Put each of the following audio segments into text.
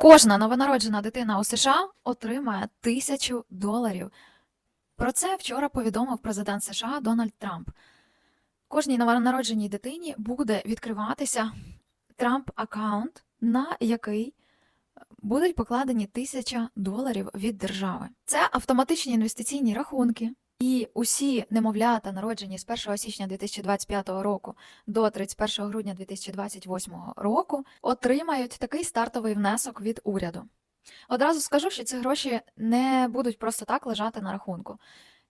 Кожна новонароджена дитина у США отримає тисячу доларів. Про це вчора повідомив президент США Дональд Трамп. Кожній новонародженій дитині буде відкриватися Трамп аккаунт, на який будуть покладені тисяча доларів від держави. Це автоматичні інвестиційні рахунки. І усі немовлята, народжені з 1 січня 2025 року до 31 грудня 2028 року, отримають такий стартовий внесок від уряду. Одразу скажу, що ці гроші не будуть просто так лежати на рахунку.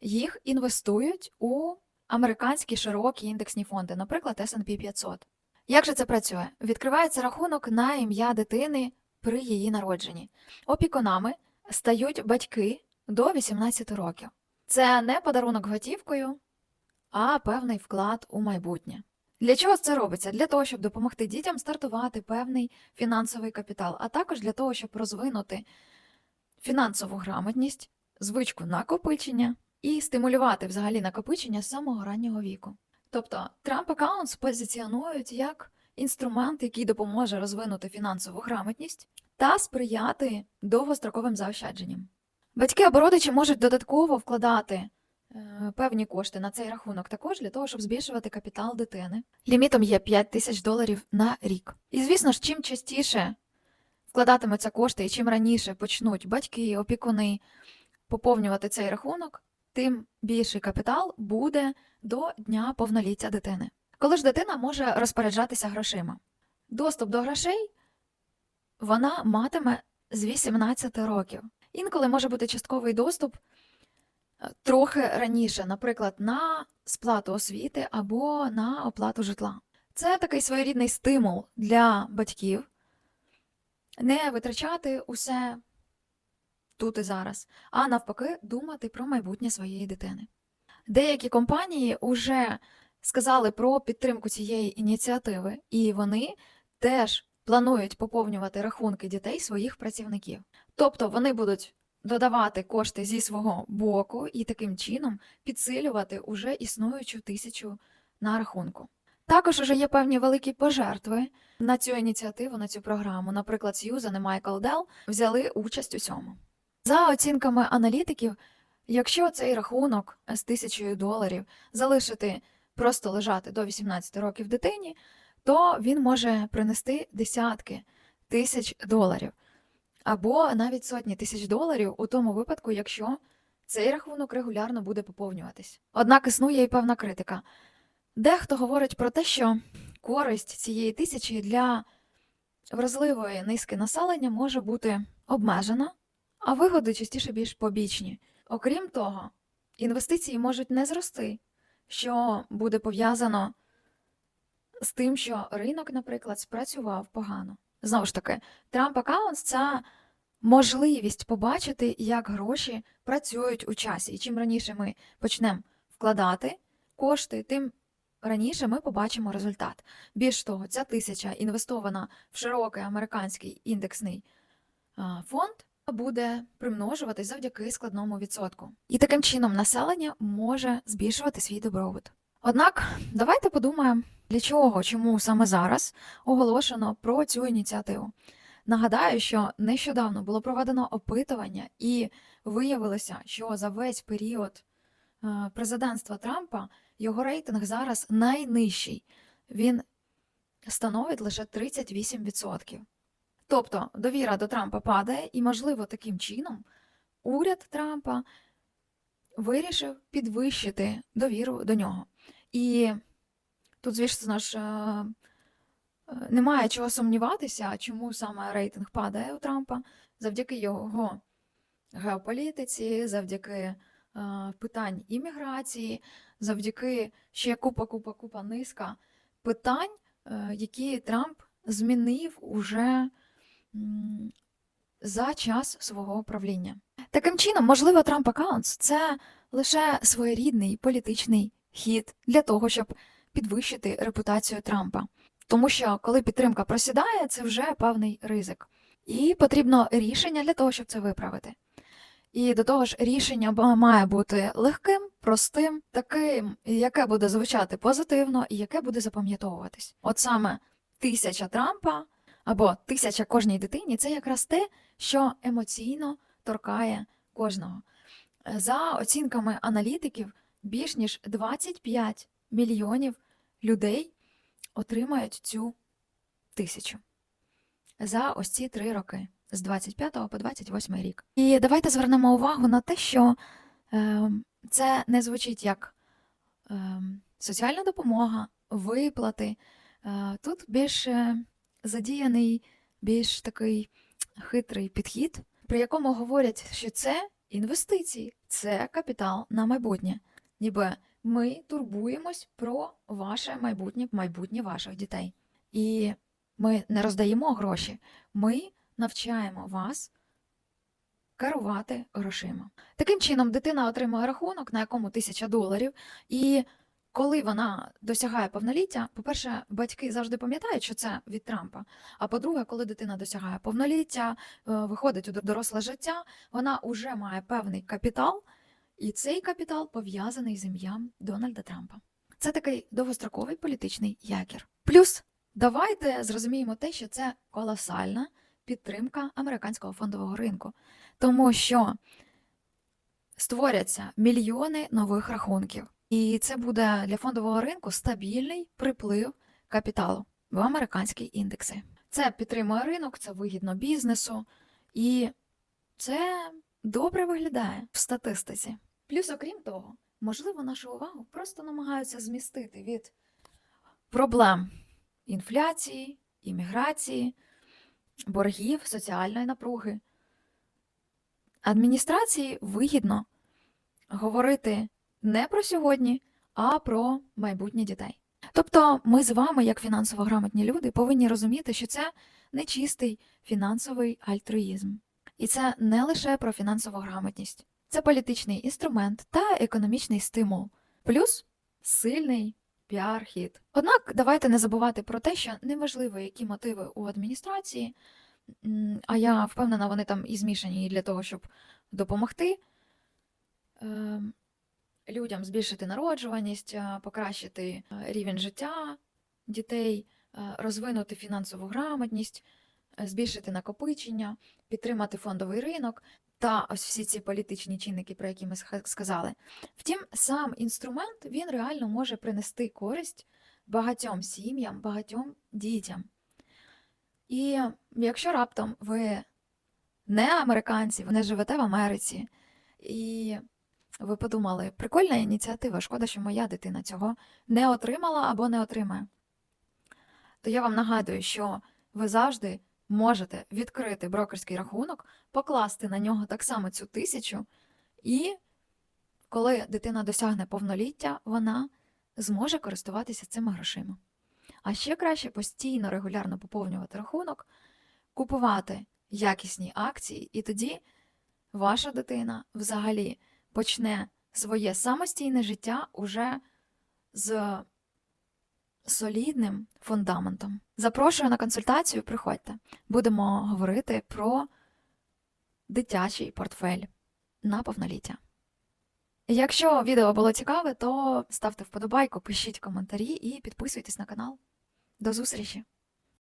Їх інвестують у американські широкі індексні фонди, наприклад, S&P 500. Як же це працює? Відкривається рахунок на ім'я дитини при її народженні. Опікунами стають батьки до 18 років. Це не подарунок готівкою, а певний вклад у майбутнє. Для чого це робиться? Для того, щоб допомогти дітям стартувати певний фінансовий капітал, а також для того, щоб розвинути фінансову грамотність, звичку накопичення і стимулювати взагалі накопичення з самого раннього віку. Тобто Trump Accounts позиціонують як інструмент, який допоможе розвинути фінансову грамотність та сприяти довгостроковим заощадженням. Батьки або родичі можуть додатково вкладати е, певні кошти на цей рахунок також для того, щоб збільшувати капітал дитини. Лімітом є 5 тисяч доларів на рік. І звісно ж, чим частіше вкладатимуться кошти і чим раніше почнуть батьки, опікуни поповнювати цей рахунок, тим більший капітал буде до дня повноліття дитини. Коли ж дитина може розпоряджатися грошима? Доступ до грошей вона матиме з 18 років. Інколи може бути частковий доступ е, трохи раніше, наприклад, на сплату освіти або на оплату житла. Це такий своєрідний стимул для батьків не витрачати усе тут і зараз, а навпаки, думати про майбутнє своєї дитини. Деякі компанії вже сказали про підтримку цієї ініціативи, і вони теж планують поповнювати рахунки дітей своїх працівників. Тобто вони будуть додавати кошти зі свого боку і таким чином підсилювати уже існуючу тисячу на рахунку. Також уже є певні великі пожертви на цю ініціативу, на цю програму. Наприклад, Сьюзан і Майкл Дел взяли участь у цьому. За оцінками аналітиків, якщо цей рахунок з тисячою доларів залишити просто лежати до 18 років дитині, то він може принести десятки тисяч доларів або навіть сотні тисяч доларів у тому випадку, якщо цей рахунок регулярно буде поповнюватись. Однак існує і певна критика. Дехто говорить про те, що користь цієї тисячі для вразливої низки населення може бути обмежена, а вигоди частіше більш побічні. Окрім того, інвестиції можуть не зрости, що буде пов'язано з тим, що ринок, наприклад, спрацював погано. Знову ж таки, Trump Accounts – це можливість побачити, як гроші працюють у часі. І чим раніше ми почнемо вкладати кошти, тим раніше ми побачимо результат. Більш того, ця тисяча інвестована в широкий американський індексний фонд буде примножуватись завдяки складному відсотку. І таким чином населення може збільшувати свій добробут. Однак, давайте подумаємо, для чого, чому саме зараз оголошено про цю ініціативу. Нагадаю, що нещодавно було проведено опитування, і виявилося, що за весь період е, президентства Трампа його рейтинг зараз найнижчий. Він становить лише 38%. Тобто довіра до Трампа падає, і, можливо, таким чином уряд Трампа вирішив підвищити довіру до нього. І тут, звісно ж, е, е, немає чого сумніватися, чому саме рейтинг падає у Трампа завдяки його геополітиці, завдяки е, питань імміграції, завдяки ще купа, купа, купа низка питань, які Трамп змінив уже за час свого правління. Таким чином, можливо, Trump Accounts – це лише своєрідний політичний хід для того, щоб підвищити репутацію Трампа. Тому що коли підтримка просідає, це вже певний ризик. І потрібно рішення для того, щоб це виправити. І до того ж, рішення має бути легким, простим, таким, яке буде звучати позитивно і яке буде запам'ятовуватись. От саме тисяча Трампа або тисяча кожній дитині це якраз те, що емоційно торкає кожного. За оцінками аналітиків, більш ніж 25 мільйонів людей отримають цю тисячу за ось ці три роки з 25 по 28 рік. І давайте звернемо увагу на те, що е, це не звучить як е, соціальна допомога, виплати. Е, тут більш е, задіяний, більш такий хитрий підхід, при якому говорять, що це інвестиції, це капітал на майбутнє. Ніби ми турбуємось про ваше майбутнє, майбутнє ваших дітей. І ми не роздаємо гроші, ми навчаємо вас керувати грошима. Таким чином, дитина отримує рахунок, на якому тисяча доларів, і коли вона досягає повноліття, по-перше, батьки завжди пам'ятають, що це від Трампа. А по-друге, коли дитина досягає повноліття, е, виходить у доросле життя, вона вже має певний капітал, і цей капітал пов'язаний з ім'ям Дональда Трампа. Це такий довгостроковий політичний якір. Плюс давайте зрозуміємо те, що це колосальна підтримка американського фондового ринку, тому що створяться мільйони нових рахунків. І це буде для фондового ринку стабільний приплив капіталу в американські індекси. Це підтримує ринок, це вигідно бізнесу, і це добре виглядає в статистиці. Плюс, окрім того, можливо, нашу увагу просто намагаються змістити від проблем інфляції, імміграції, боргів, соціальної напруги. Адміністрації вигідно говорити не про сьогодні, а про майбутнє дітей. Тобто ми з вами, як фінансово грамотні люди, повинні розуміти, що це не чистий фінансовий альтруїзм. І це не лише про фінансову грамотність, це політичний інструмент та економічний стимул, плюс сильний піар-хід. Однак давайте не забувати про те, що неважливо, які мотиви у адміністрації, а я впевнена, вони там і змішані для того, щоб допомогти. ем, людям збільшити народжуваність, е, покращити е, рівень життя дітей, е, розвинути фінансову грамотність, збільшити накопичення, підтримати фондовий ринок та ось всі ці політичні чинники, про які ми сказали. Втім, сам інструмент він реально може принести користь багатьом сім'ям, багатьом дітям. І якщо раптом ви не американці, ви не живете в Америці, і ви подумали, прикольна ініціатива, шкода, що моя дитина цього не отримала або не отримає. То я вам нагадую, що ви завжди можете відкрити брокерський рахунок, покласти на нього так само цю тисячу, і коли дитина досягне повноліття, вона зможе користуватися цими грошима. А ще краще постійно регулярно поповнювати рахунок, купувати якісні акції, і тоді ваша дитина взагалі почне своє самостійне життя уже з солідним фундаментом. Запрошую на консультацію, приходьте. Будемо говорити про дитячий портфель на повноліття. Якщо відео було цікаве, то ставте вподобайку, пишіть коментарі і підписуйтесь на канал. До зустрічі!